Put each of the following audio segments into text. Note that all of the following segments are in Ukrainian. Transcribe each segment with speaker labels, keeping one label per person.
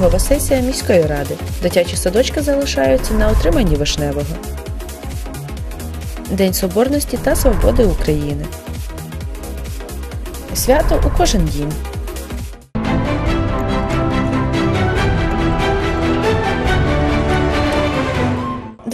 Speaker 1: Позачергова сесія міської ради. Дитячі садочки залишаються на отриманні вишневого. День Соборності та Свободи України. Свято у кожен дім.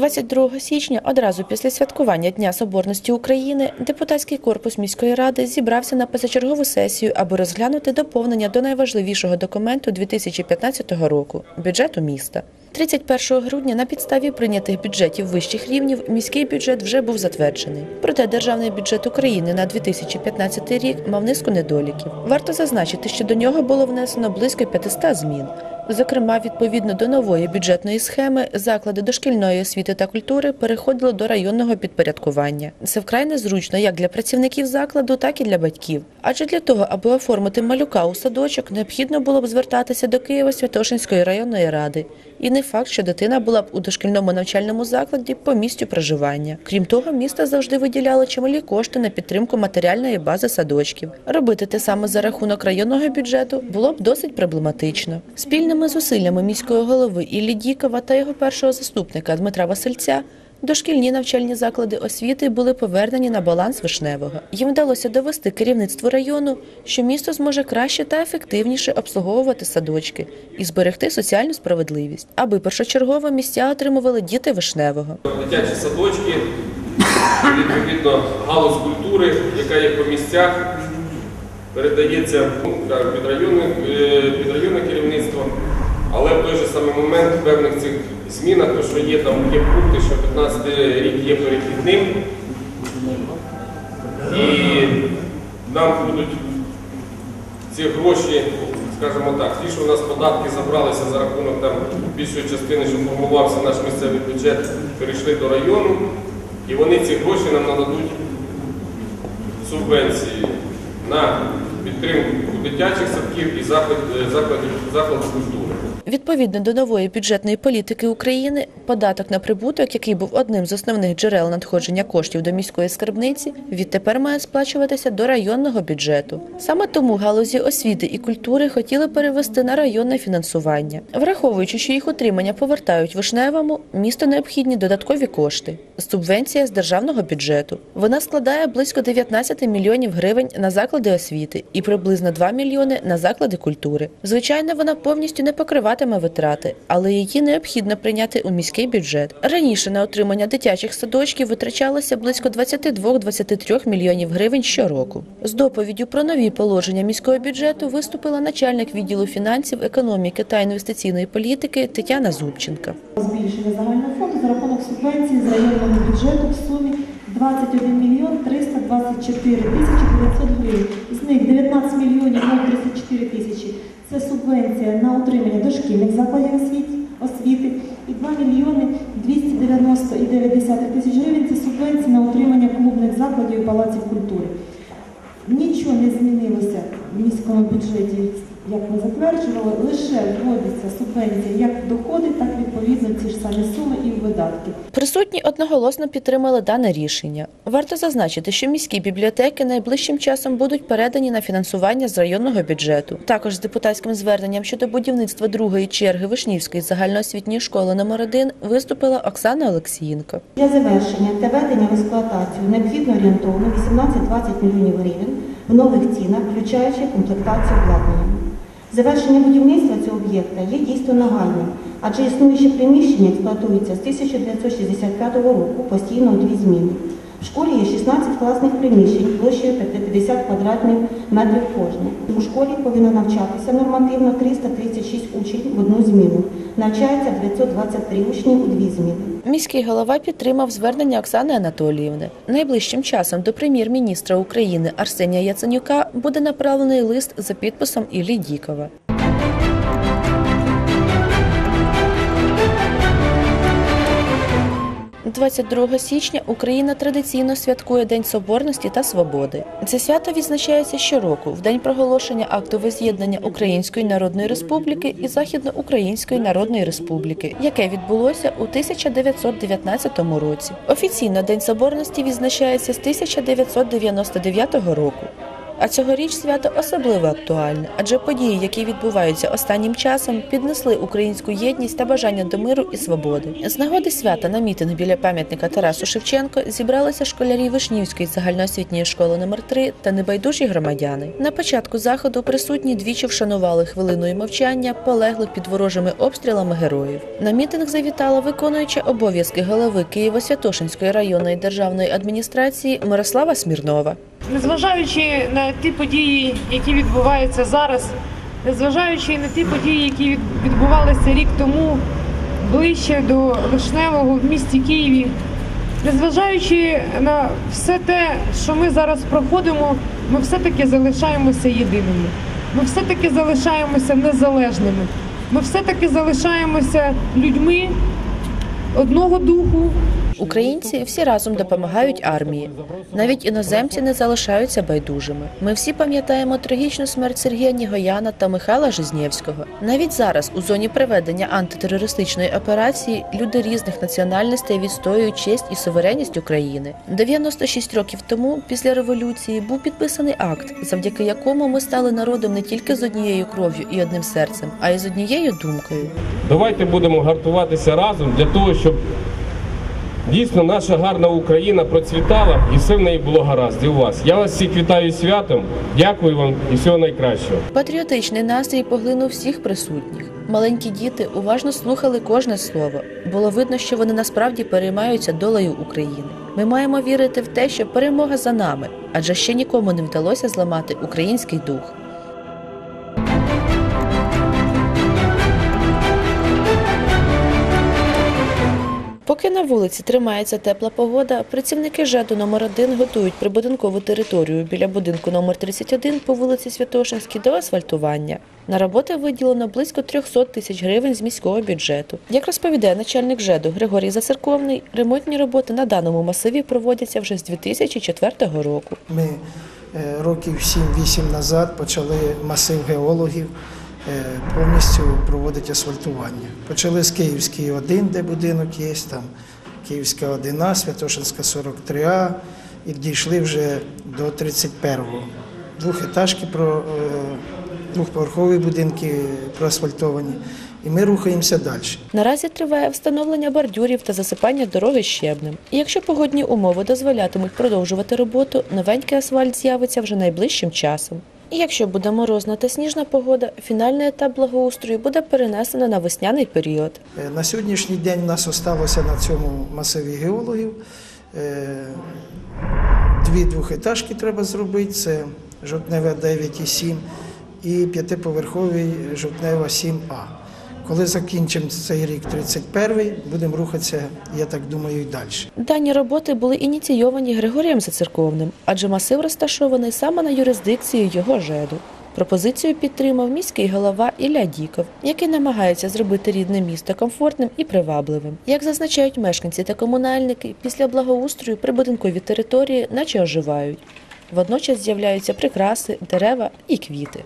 Speaker 1: 22 січня, одразу після святкування Дня Соборності України, депутатський корпус міської ради зібрався на позачергову сесію, аби розглянути доповнення до найважливішого документу 2015 року бюджету міста. 31 грудня на підставі прийнятих бюджетів вищих рівнів міський бюджет вже був затверджений. Проте державний бюджет України на 2015 рік мав низку недоліків. Варто зазначити, що до нього було внесено близько 500 змін. Зокрема, відповідно до нової бюджетної схеми, заклади дошкільної освіти та культури переходили до районного підпорядкування. Це вкрай незручно як для працівників закладу, так і для батьків. Адже для того, аби оформити малюка у садочок, необхідно було б звертатися до Києво-Святошинської районної ради. І не факт, що дитина була б у дошкільному навчальному закладі по місцю проживання. Крім того, місто завжди виділяло чималі кошти на підтримку матеріальної бази садочків. Робити те саме за рахунок районного бюджету було б досить проблематично. Спільними зусиллями міського голови Іллі Дікова та його першого заступника Дмитра Васильця Дошкільні навчальні заклади освіти були повернені на баланс вишневого. Їм вдалося довести керівництву району, що місто зможе краще та ефективніше обслуговувати садочки і зберегти соціальну справедливість, аби першочергово місця отримували діти вишневого.
Speaker 2: Дитячі садочки, відповідно, галузь культури, яка є по місцях, передається під е, районне керівництво, але в той же самий момент в певних цих змінах, то що є там є пункти, що 15 рік є перехідним, і нам будуть ці гроші, скажімо так, ті, що у нас податки забралися за рахунок там більшої частини, що формувався наш місцевий бюджет, перейшли до району, і вони ці гроші нам нададуть субвенції на підтримку дитячих садків і заклад- закладів, закладів культури.
Speaker 1: Відповідно до нової бюджетної політики України, податок на прибуток, який був одним з основних джерел надходження коштів до міської скарбниці, відтепер має сплачуватися до районного бюджету. Саме тому галузі освіти і культури хотіли перевести на районне фінансування, враховуючи, що їх утримання повертають вишневому, місто необхідні додаткові кошти. Субвенція з державного бюджету. Вона складає близько 19 мільйонів гривень на заклади освіти і приблизно 2 мільйони на заклади культури. Звичайно, вона повністю не покриватиме витрати, але її необхідно прийняти у міський бюджет. Раніше на отримання дитячих садочків витрачалося близько 22-23 мільйонів гривень щороку. З доповіддю про нові положення міського бюджету виступила начальник відділу фінансів, економіки та інвестиційної політики Тетяна Зубченка.
Speaker 3: збільшення загального фонду за рахунок субвенції з районного бюджету в сумі 21 мільйон 324 тисячі 900 гривень. З них 19 мільйонів 034 тисячі – це субвенція на утримання дошкільних закладів освіти, і 2 мільйони 290,9 тисяч гривень – це субвенція на утримання клубних закладів і палаців культури. Нічого не змінилося в міському бюджеті, як ми затверджували, лише вводиться субвенція як доходи, так відповідно ці ж самі суми і видатки.
Speaker 1: Присутні одноголосно підтримали дане рішення. Варто зазначити, що міські бібліотеки найближчим часом будуть передані на фінансування з районного бюджету. Також з депутатським зверненням щодо будівництва другої черги Вишнівської загальноосвітньої школи номер 1 виступила Оксана Олексієнко.
Speaker 4: Для завершення та введення в експлуатацію необхідно орієнтовно 18-20 мільйонів гривень в нових цінах, включаючи комплектацію обладнання. Завершення будівництва цього об'єкта є дійсно нагальним, адже існуюче приміщення експлуатується з 1965 року постійно у дві зміни. В школі є 16 класних приміщень площею 50 квадратних метрів кожне. У школі повинно навчатися нормативно 336 учнів в одну зміну. Навчається 923 учні у дві зміни.
Speaker 1: Міський голова підтримав звернення Оксани Анатоліївни. Найближчим часом до прем'єр-міністра України Арсенія Яценюка буде направлений лист за підписом Іллі Дікова. 22 січня Україна традиційно святкує День Соборності та Свободи. Це свято відзначається щороку в день проголошення акту воз'єднання Української Народної Республіки і Західноукраїнської Народної Республіки, яке відбулося у 1919 році. Офіційно День Соборності відзначається з 1999 року. А цьогоріч свято особливо актуальне, адже події, які відбуваються останнім часом, піднесли українську єдність та бажання до миру і свободи. З нагоди свята на мітинг біля пам'ятника Тарасу Шевченко зібралися школярі Вишнівської загальноосвітньої школи номер 3 та небайдужі громадяни. На початку заходу присутні двічі вшанували хвилиною мовчання полеглих під ворожими обстрілами героїв. На мітинг завітала виконуюча обов'язки голови Києво-Святошинської районної державної адміністрації Мирослава Смірнова.
Speaker 5: Незважаючи на ті події, які відбуваються зараз, незважаючи на ті події, які відбувалися рік тому ближче до Вишневого в місті Києві, незважаючи на все те, що ми зараз проходимо, ми все-таки залишаємося єдиними. Ми все-таки залишаємося незалежними. Ми все-таки залишаємося людьми одного духу,
Speaker 1: Українці всі разом допомагають армії. Навіть іноземці не залишаються байдужими. Ми всі пам'ятаємо трагічну смерть Сергія Нігояна та Михайла Жизнєвського. Навіть зараз, у зоні проведення антитерористичної операції, люди різних національностей відстоюють честь і суверенність України. 96 років тому, після революції, був підписаний акт, завдяки якому ми стали народом не тільки з однією кров'ю і одним серцем, а й з однією думкою.
Speaker 2: Давайте будемо гартуватися разом для того, щоб дійсно наша гарна Україна процвітала і все в неї було гаразд. І у вас. Я вас всіх вітаю святом. Дякую вам і всього найкращого.
Speaker 1: Патріотичний настрій поглинув всіх присутніх. Маленькі діти уважно слухали кожне слово. Було видно, що вони насправді переймаються долею України. Ми маємо вірити в те, що перемога за нами, адже ще нікому не вдалося зламати український дух. Поки на вулиці тримається тепла погода, працівники ЖЕДу номер 1 готують прибудинкову територію біля будинку номер 31 по вулиці Святошинській до асфальтування. На роботи виділено близько 300 тисяч гривень з міського бюджету. Як розповідає начальник ЖЕДу Григорій Засерковний, ремонтні роботи на даному масиві проводяться вже з 2004 року.
Speaker 6: Ми е, років 7-8 назад почали масив геологів повністю проводити асфальтування. Почали з Київської 1, де будинок є, там Київська 1А, Святошинська 43А, і дійшли вже до 31-го. Двохетажки про е, двохповерхові будинки проасфальтовані. І ми рухаємося далі.
Speaker 1: Наразі триває встановлення бордюрів та засипання дороги щебнем. І якщо погодні умови дозволятимуть продовжувати роботу, новенький асфальт з'явиться вже найближчим часом. І якщо буде морозна та сніжна погода, фінальний етап благоустрою буде перенесено на весняний період.
Speaker 6: Е, На сьогоднішній день у нас залишилося на цьому масиві геологів. Е, Дві двохетажки треба зробити, це жовтнева 9,7 і п'ятиповерховий жовтнева 7А. Коли закінчимо цей рік 31-й, будемо рухатися, я так думаю, і далі.
Speaker 1: Дані роботи були ініційовані Григорієм Зацерковним, адже масив розташований саме на юрисдикції його ЖЕДу. Пропозицію підтримав міський голова Ілля Діков, який намагається зробити рідне місто комфортним і привабливим. Як зазначають мешканці та комунальники, після благоустрою прибудинкові території наче оживають. Водночас з'являються прикраси, дерева і квіти.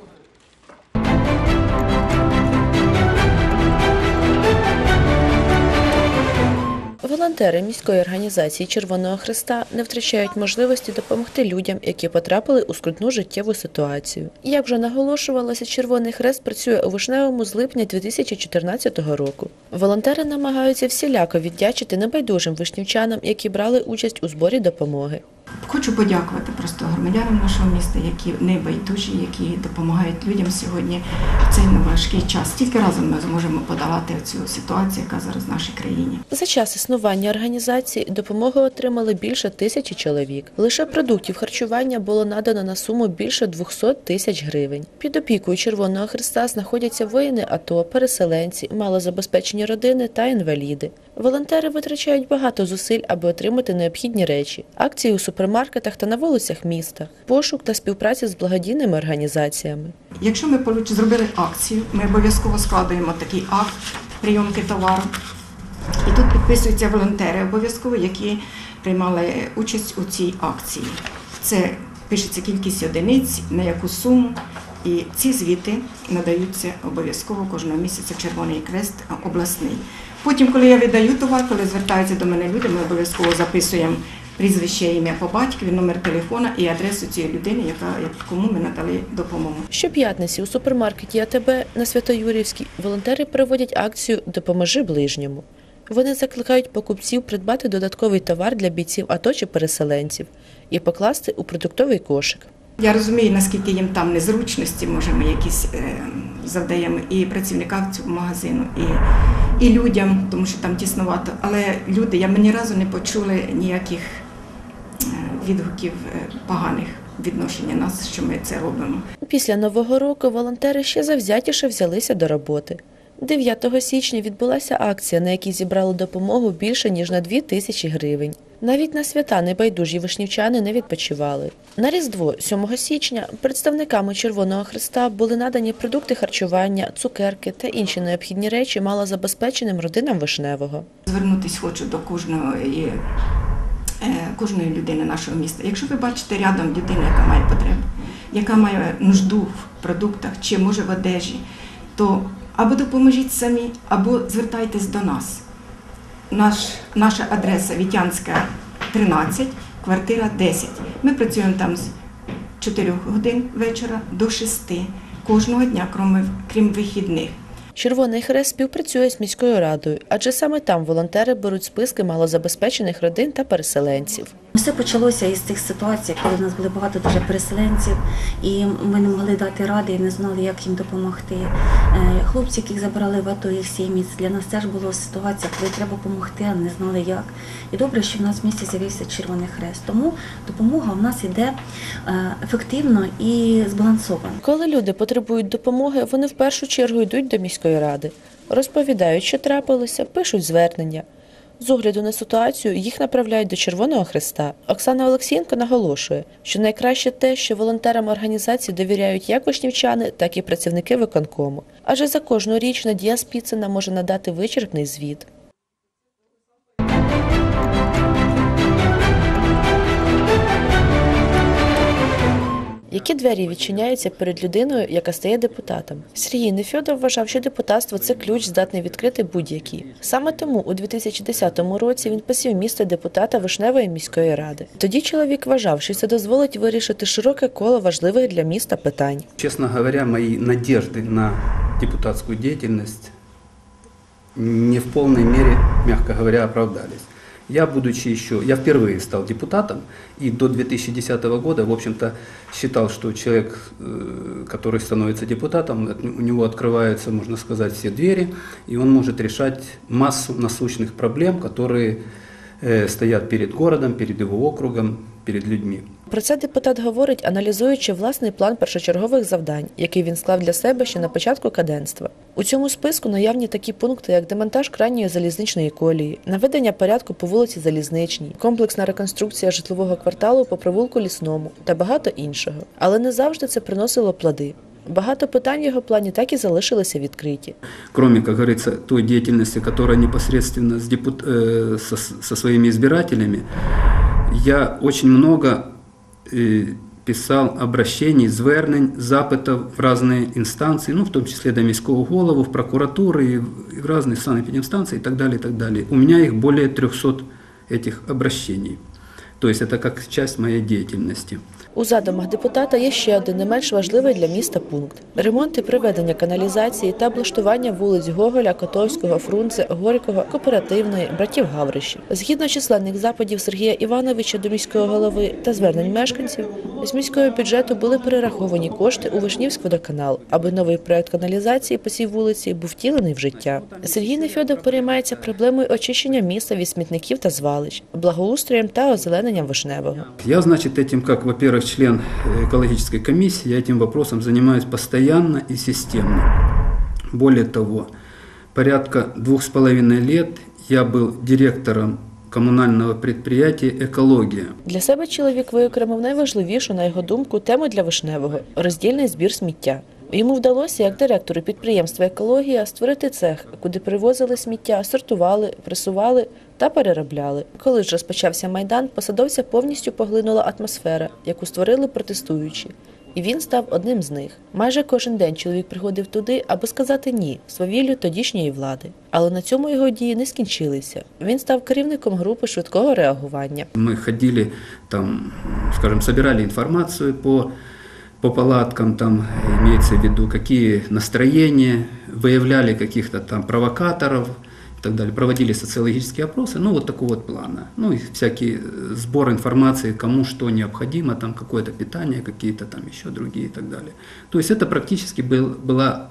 Speaker 1: Волонтери міської організації Червоного Христа не втрачають можливості допомогти людям, які потрапили у скрутну життєву ситуацію. Як вже наголошувалося, Червоний Хрест працює у Вишневому з липня 2014 року. Волонтери намагаються всіляко віддячити небайдужим вишнівчанам, які брали участь у зборі допомоги.
Speaker 7: Хочу подякувати просто громадянам нашого міста, які не байдужі, які допомагають людям сьогодні в цей неважкий час. Тільки разом ми зможемо подолати цю ситуацію, яка зараз в нашій країні.
Speaker 1: За час існування організації допомогу отримали більше тисячі чоловік. Лише продуктів харчування було надано на суму більше 200 тисяч гривень. Під опікою Червоного Христа знаходяться воїни АТО, переселенці, малозабезпечені родини та інваліди. Волонтери витрачають багато зусиль, аби отримати необхідні речі, акції у супермаркетах та на вулицях міста, пошук та співпраця з благодійними організаціями.
Speaker 7: Якщо ми зробили акцію, ми обов'язково складуємо такий акт прийомки товару. І тут підписуються волонтери обов'язково, які приймали участь у цій акції. Це пишеться кількість одиниць, на яку суму. І ці звіти надаються обов'язково кожного місяця Червоний Крест обласний. Потім, коли я видаю товар, коли звертаються до мене люди, ми обов'язково записуємо прізвище, ім'я по батькові, номер телефона і адресу цієї людини, яка кому ми надали допомогу.
Speaker 1: Щоп'ятниці у супермаркеті АТБ на Святоюрівській волонтери проводять акцію Допоможи ближньому. Вони закликають покупців придбати додатковий товар для бійців АТО чи переселенців і покласти у продуктовий кошик.
Speaker 7: Я розумію, наскільки їм там незручності, може, ми якісь е, завдаємо і працівникам цього магазину, і, і людям, тому що там тіснувато. Але люди, я ми ні разу не почули ніяких відгуків е, поганих відношення нас, що ми це робимо.
Speaker 1: Після Нового року волонтери ще завзятіше взялися до роботи. 9 січня відбулася акція, на якій зібрали допомогу більше ніж на 2 тисячі гривень. Навіть на свята небайдужі вишнівчани не відпочивали. На Різдво, 7 січня, представниками Червоного Христа були надані продукти харчування, цукерки та інші необхідні речі малозабезпеченим родинам Вишневого.
Speaker 7: Звернутися хочу до кожної, кожної людини нашого міста. Якщо ви бачите рядом людину, яка має потребу, яка має нужду в продуктах чи може в одежі, то або допоможіть самі, або звертайтесь до нас. Наш, наша адреса Вітянська 13, квартира 10. Ми працюємо там з 4 годин вечора до 6 кожного дня, крім вихідних.
Speaker 1: Червоний Хрест співпрацює з міською радою, адже саме там волонтери беруть списки малозабезпечених родин та переселенців.
Speaker 8: Все почалося із тих ситуацій, коли в нас було багато дуже переселенців, і ми не могли дати ради і не знали, як їм допомогти. Е, Хлопці, яких забрали в АТО їх сім'ї, для нас теж була ситуація, коли треба допомогти, а не знали як. І добре, що в нас в місті з'явився Червоний Хрест. Тому допомога в нас йде е, ефективно і збалансовано.
Speaker 1: Коли люди потребують допомоги, вони в першу чергу йдуть до міської ради, розповідають, що трапилося, пишуть звернення. З огляду на ситуацію їх направляють до Червоного Хреста. Оксана Олексієнко наголошує, що найкраще те, що волонтерам організації довіряють як вишнівчани, так і працівники виконкому. Адже за кожну річ Надія Спіцина може надати вичерпний звіт. Які двері відчиняються перед людиною, яка стає депутатом? Сергій Нефьодов вважав, що депутатство це ключ, здатний відкрити будь-які. Саме тому у 2010 році він посів місце депутата Вишневої міської ради. Тоді чоловік вважав, що це дозволить вирішити широке коло важливих для міста питань.
Speaker 9: Честно говоря, мои надежды на депутатскую деятельность не в полной мере, мягко говоря, оправдались. Я, будучи еще, я впервые стал депутатом, и до 2010 года, в общем-то, считал, что человек, э, который становится депутатом, от- у него открываются, можно сказать, все двери, и он может решать массу насущных проблем, которые э, стоят перед городом, перед его округом, перед людьми.
Speaker 1: Про це депутат говорить, аналізуючи власний план першочергових завдань, який він склав для себе ще на початку каденства. У цьому списку наявні такі пункти, як демонтаж крайньої залізничної колії, наведення порядку по вулиці Залізничній, комплексна реконструкція житлового кварталу по провулку Лісному та багато іншого. Але не завжди це приносило плоди. Багато питань в його плані так і залишилися відкриті.
Speaker 9: кроме, как говорится, той деятельности, которая непосредственно с депут- э, со, со своими избирателями, я очень много э, писал обращений, звернень, запитів в різні інстанції, ну, в тому числі до міського голову, в прокуратуру, і в і в різні санепідемстанції і так далі, і так далі. У меня их более 300 этих обращений. То есть это как часть моей деятельности.
Speaker 1: У задумах депутата є ще один не менш важливий для міста пункт: ремонт і приведення каналізації та облаштування вулиць Гоголя, Котовського, Фрунзе, Горького, Кооперативної, братів Гавришів. Згідно численних западів Сергія Івановича до міського голови та звернень мешканців, з міського бюджету були перераховані кошти у Вишнівськводоканал, аби новий проект каналізації по цій вулиці був втілений в життя. Сергій Нефьодов переймається проблемою очищення міста від смітників та звалищ, благоустроєм та озелененням Вишневого.
Speaker 9: Я, значит, этим, как, во-первых, член э, экологической комиссии, я этим вопросом занимаюсь постоянно и системно. Более того, порядка двух с половиной лет я был директором коммунального предприятия «Экология».
Speaker 1: Для себе чоловік виокремив найважливішу, на його думку, тему для Вишневого роздільний збір сміття. Йому вдалося, як директору підприємства Екологія, створити цех, куди привозили сміття, сортували, пресували та переробляли. Коли ж розпочався майдан, посадовця повністю поглинула атмосфера, яку створили протестуючі. І він став одним з них. Майже кожен день чоловік приходив туди, аби сказати ні свавіллю тодішньої влади. Але на цьому його дії не скінчилися. Він став керівником групи швидкого реагування.
Speaker 9: Мы ходили там, скажем, собирали информацию по, по палаткам, там имеется в виду, какие настроения, выявляли каких-то там провокаторов и так далее, проводили социологические опросы, ну вот такого вот плана. Ну и всякий э, сбор информации, кому что необходимо, там какое-то питание, какие-то там еще другие и так далее. То есть это практически был, была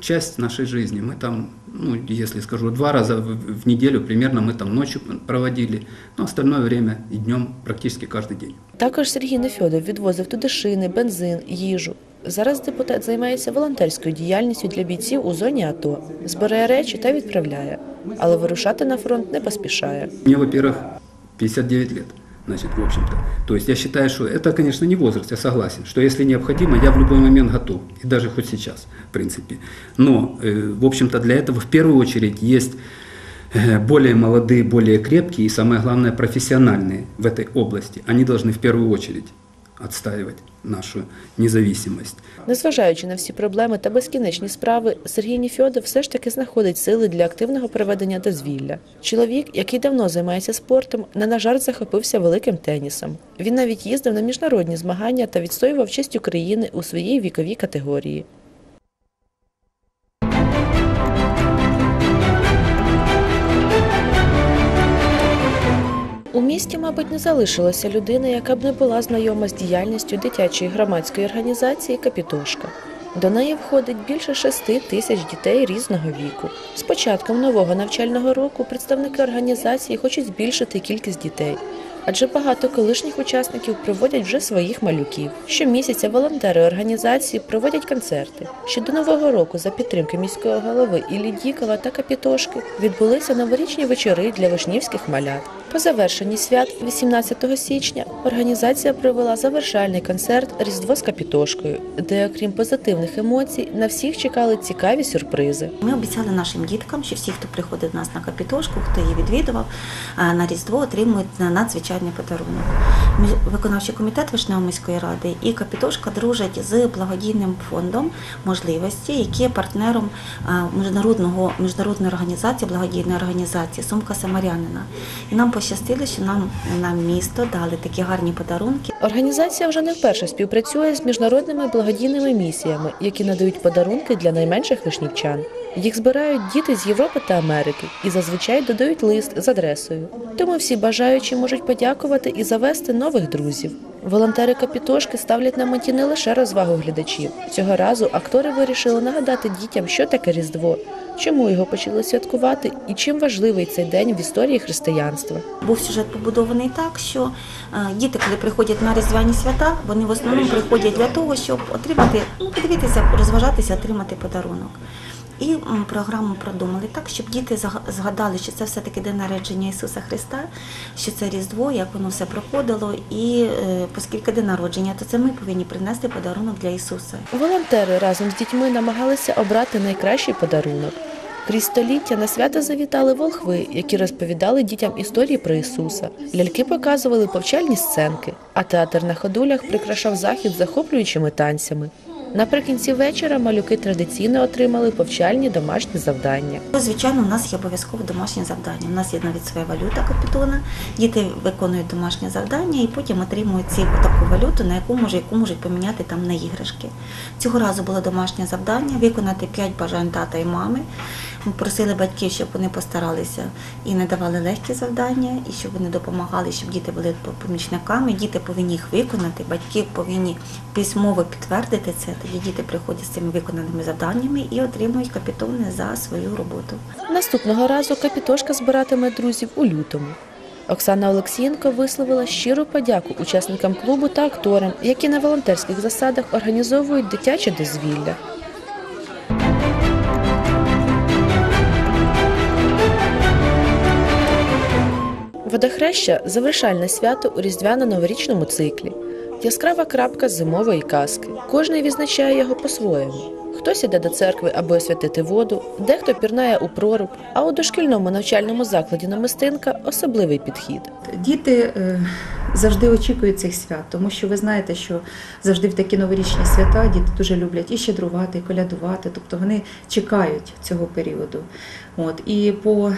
Speaker 9: часть нашей жизни. Мы там, ну, если скажу, два раза в, в неделю примерно мы там ночью проводили, но остальное время и днем практически каждый день.
Speaker 1: Також Сергій Нефьодов відвозив туди шини, бензин, їжу. Зараз депутат займається волонтерською діяльністю для бійців у зоні АТО, збирає речі та відправляє, але вирушати на фронт не поспішає.
Speaker 9: Мне, во-первых, 59 лет, Значит, в общем-то. То есть я считаю, что это, конечно, не возраст, я согласен, что если необходимо, я в любой момент готов, и даже хоть сейчас, в принципе. Но, э, в общем-то, для этого в первую очередь есть э, более молодые, более крепкие и, самое главное, профессиональные в этой области. Они должны в первую очередь отстаивать нашу незалежність.
Speaker 1: Незважаючи на всі проблеми та безкінечні справи, Сергій Ніфьодов все ж таки знаходить сили для активного проведення дозвілля. Чоловік, який давно займається спортом, не на жарт захопився великим тенісом. Він навіть їздив на міжнародні змагання та відстоював честь України у своїй віковій категорії. У місті, мабуть, не залишилося людини, яка б не була знайома з діяльністю дитячої громадської організації Капітошка. До неї входить більше шести тисяч дітей різного віку. З початком нового навчального року представники організації хочуть збільшити кількість дітей. Адже багато колишніх учасників приводять вже своїх малюків. Щомісяця волонтери організації проводять концерти. Ще до нового року за підтримки міського голови Іллі Дікова та Капітошки відбулися новорічні вечори для вишнівських малят. По завершенні свят 18 січня організація провела завершальний концерт Різдво з Капітошкою, де, окрім позитивних емоцій, на всіх чекали цікаві сюрпризи.
Speaker 8: Ми обіцяли нашим діткам, що всі, хто приходить до нас на капітошку, хто її відвідував, на Різдво отримують надзвичайний подарунок. Виконавчий комітет Вишневої міської ради і капітошка дружать з благодійним фондом можливості, який є партнером міжнародної організації, благодійної організації Сумка Самарянина. І нам пощастило, що нам на місто дали такі гарні подарунки.
Speaker 1: Організація вже не вперше співпрацює з міжнародними благодійними місіями, які надають подарунки для найменших вишнівчан. Їх збирають діти з Європи та Америки і зазвичай додають лист з адресою. Тому всі бажаючі можуть подякувати і завести нових друзів. Волонтери Капітошки ставлять на меті не лише розвагу глядачів. Цього разу актори вирішили нагадати дітям, що таке Різдво, чому його почали святкувати і чим важливий цей день в історії християнства.
Speaker 8: Був сюжет побудований так, що е, діти, коли приходять на різдвяні свята, вони в основному приходять для того, щоб отримати, ну, подивитися, розважатися, отримати подарунок. І програму продумали так, щоб діти згадали, що це все-таки день народження Ісуса Христа, що це Різдво, як воно все проходило, і е, оскільки день народження, то це ми повинні принести подарунок для Ісуса.
Speaker 1: Волонтери разом з дітьми намагалися обрати найкращий подарунок. Крізь століття на свято завітали волхви, які розповідали дітям історії про Ісуса. Ляльки показували повчальні сценки, а театр на ходулях прикрашав захід захоплюючими танцями. Наприкінці вечора малюки традиційно отримали повчальні домашні завдання.
Speaker 8: Ну, Звичайно, у нас є обов'язково домашнє завдання. У нас є навіть своя валюта капітона. Діти виконують домашнє завдання і потім отримують ці таку валюту, на яку може, яку можуть поміняти там на іграшки. Цього разу було домашнє завдання виконати 5 бажань тата і мами. Просили батьків, щоб вони постаралися і не давали легкі завдання, і щоб вони допомагали, щоб діти були помічниками. Діти повинні їх виконати, батьки повинні письмово підтвердити це. Тоді діти приходять з цими виконаними завданнями і отримують капітони за свою роботу.
Speaker 1: Наступного разу Капітошка збиратиме друзів у лютому. Оксана Олексієнко висловила щиру подяку учасникам клубу та акторам, які на волонтерських засадах організовують дитяче дозвілля. Водохреща завершальне свято у різдвяно-новорічному циклі. Яскрава крапка зимової казки. Кожний відзначає його по-своєму. Хтось іде до церкви, аби освятити воду, дехто пірнає у проруб, а у дошкільному навчальному закладі Намистинка особливий підхід.
Speaker 7: Діти е,
Speaker 10: завжди очікують цих свят, тому що ви знаєте, що завжди в такі новорічні свята діти дуже люблять і щедрувати, і колядувати, тобто вони чекають цього періоду. От і по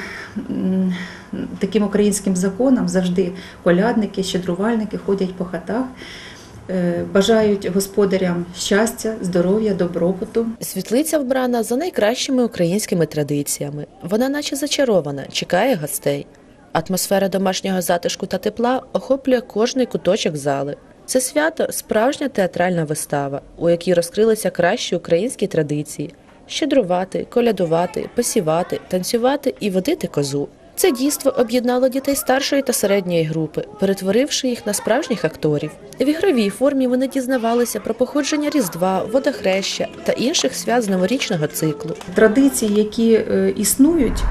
Speaker 10: таким українським законам завжди колядники, щедрувальники ходять по хатах. е, Бажають господарям щастя, здоров'я, добробуту.
Speaker 1: Світлиця вбрана за найкращими українськими традиціями. Вона наче зачарована, чекає гостей. Атмосфера домашнього затишку та тепла охоплює кожний куточок зали. Це свято справжня театральна вистава, у якій розкрилися кращі українські традиції: щедрувати, колядувати, посівати, танцювати і водити козу. Це дійство об'єднало дітей старшої та середньої групи, перетворивши їх на справжніх акторів. В ігровій формі вони дізнавалися про походження Різдва, водохреща та інших свят з новорічного циклу.
Speaker 10: традиції, які е, існують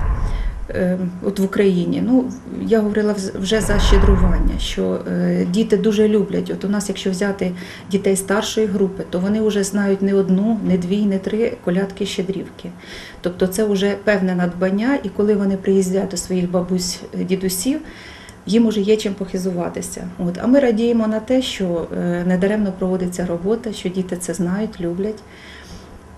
Speaker 10: от в Україні. Ну, я говорила вже за щедрування, що е, діти дуже люблять. От у нас, якщо взяти дітей старшої групи, то вони вже знають не одну, не дві, не три колядки щедрівки. Тобто це вже певне надбання, і коли вони приїздять до своїх бабусь, е, дідусів. Їм уже є чим похизуватися. От. А ми радіємо на те, що е, недаремно проводиться робота, що діти це знають, люблять,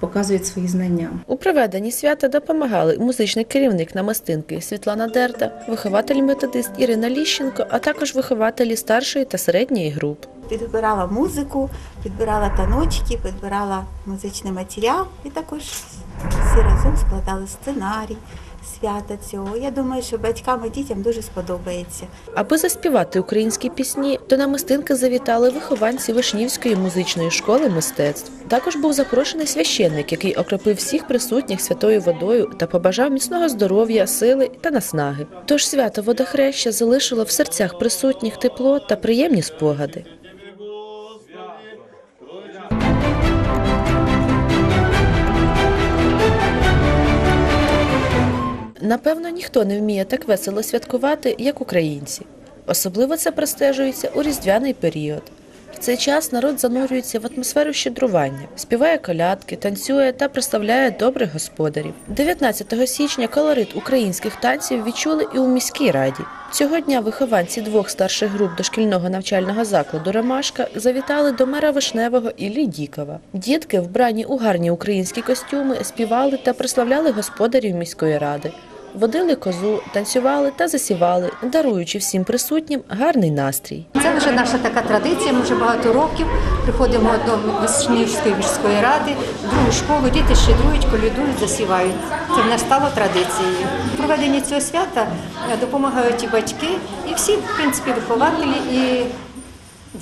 Speaker 10: показують свої знання.
Speaker 1: У проведенні свята допомагали музичний керівник намистинки Світлана Дерда, вихователь-методист Ірина Ліщенко, а також вихователі старшої та середньої груп.
Speaker 11: підбирала музику, підбирала таночки, підбирала музичний матеріал і також всі разом складали сценарій свята цього. Я думаю, що батькам і дітям дуже сподобається.
Speaker 1: Аби заспівати українські пісні, до намистинки завітали вихованці Вишнівської музичної школи мистецтв. Також був запрошений священник, який окропив всіх присутніх святою водою та побажав міцного здоров'я, сили та наснаги. Тож свято водохреща залишило в серцях присутніх тепло та приємні спогади. Напевно, ніхто не вміє так весело святкувати, як українці. Особливо це простежується у різдвяний період. В цей час народ занурюється в атмосферу щедрування, співає колядки, танцює та представляє добрих господарів. 19 січня колорит українських танців відчули і у міській раді. Цього дня вихованці двох старших груп дошкільного навчального закладу Ромашка завітали до мера Вишневого Іллі Дікова. Дітки, вбрані у гарні українські костюми, співали та прославляли господарів міської ради. Водили козу, танцювали та засівали, даруючи всім присутнім гарний настрій.
Speaker 12: Це вже наша така традиція. Ми вже багато років приходимо до Вишнівської міської ради, другу школу, діти щедрують, колядують, засівають. Це в нас стало традицією. Проведенні цього свята е, допомагають і батьки, і всі, в принципі, вихователі і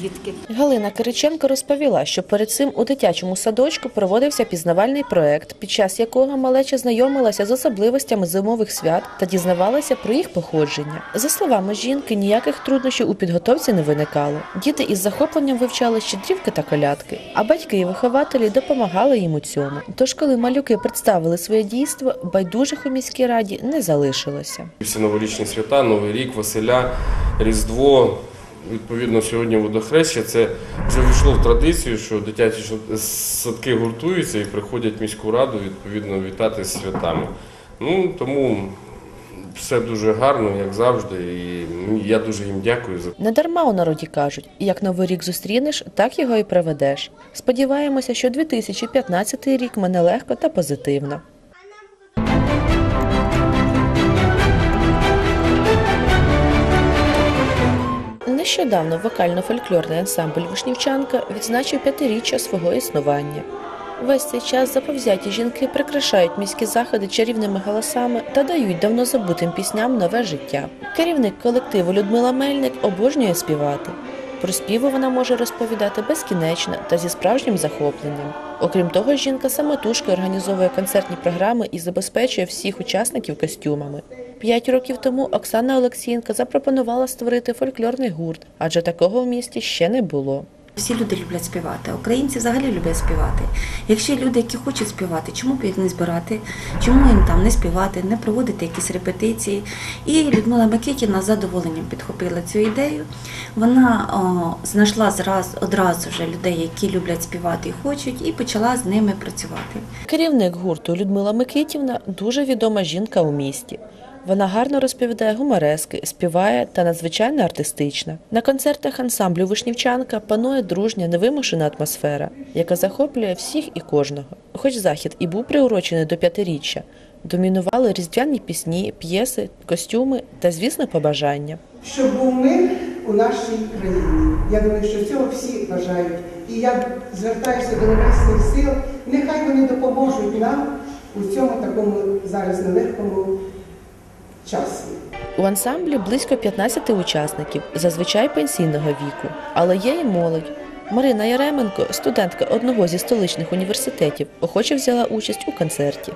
Speaker 12: дітки.
Speaker 1: Галина Кириченко розповіла, що перед цим у дитячому садочку проводився пізнавальний проект, під час якого малеча знайомилася з особливостями зимових свят та дізнавалася про їх походження. За словами жінки, ніяких труднощів у підготовці не виникало. Діти із захопленням вивчали щедрівки та колядки, а батьки і вихователі допомагали їм у цьому. Тож, коли малюки представили своє дійство, байдужих у міській раді не залишилося.
Speaker 2: Всі новорічні свята, Новий рік, Василя, Різдво. Відповідно, сьогодні водохреща це вже війшло в традицію, що дитячі садки гуртуються і приходять в міську раду відповідно вітати з святами. Ну тому все дуже гарно, як завжди, і я дуже їм дякую за
Speaker 1: Недарма у народі кажуть, як новий рік зустрінеш, так його і проведеш. Сподіваємося, що 2015 рік мене легко та позитивно. Нещодавно вокально-фольклорний ансамбль Вишнівчанка відзначив п'ятиріччя свого існування. Весь цей час заповзяті жінки прикрашають міські заходи чарівними голосами та дають давно забутим пісням нове життя. Керівник колективу Людмила Мельник обожнює співати. Про співи вона може розповідати безкінечно та зі справжнім захопленням. Окрім того, жінка самотужки організовує концертні програми і забезпечує всіх учасників костюмами. П'ять років тому Оксана Олексієнка запропонувала створити фольклорний гурт, адже такого в місті ще не було.
Speaker 8: Всі люди люблять співати. Українці взагалі люблять співати. Якщо люди, які хочуть співати, чому б їх не збирати? Чому їм там не співати, не проводити якісь репетиції? І Людмила Микитіна з задоволенням підхопила цю ідею. Вона о, знайшла зраз одразу вже людей, які люблять співати і хочуть, і почала з ними працювати.
Speaker 1: Керівник гурту Людмила Микитівна дуже відома жінка у місті. Вона гарно розповідає гуморески, співає та надзвичайно артистична. На концертах ансамблю Вишнівчанка панує дружня, невимушена атмосфера, яка захоплює всіх і кожного. Хоч захід і був приурочений до п'ятиріччя, домінували різдвяні пісні, п'єси, костюми та, звісно, побажання.
Speaker 13: щоб був мир у нашій країні. Я думаю, що цього всі бажають. І я звертаюся до небесних сил, нехай вони допоможуть нам у цьому такому зараз нелегкому часі.
Speaker 1: У ансамблі близько 15 учасників, зазвичай пенсійного віку, але є і молодь. Марина Яременко, студентка одного зі столичних університетів, охоче взяла участь у концерті.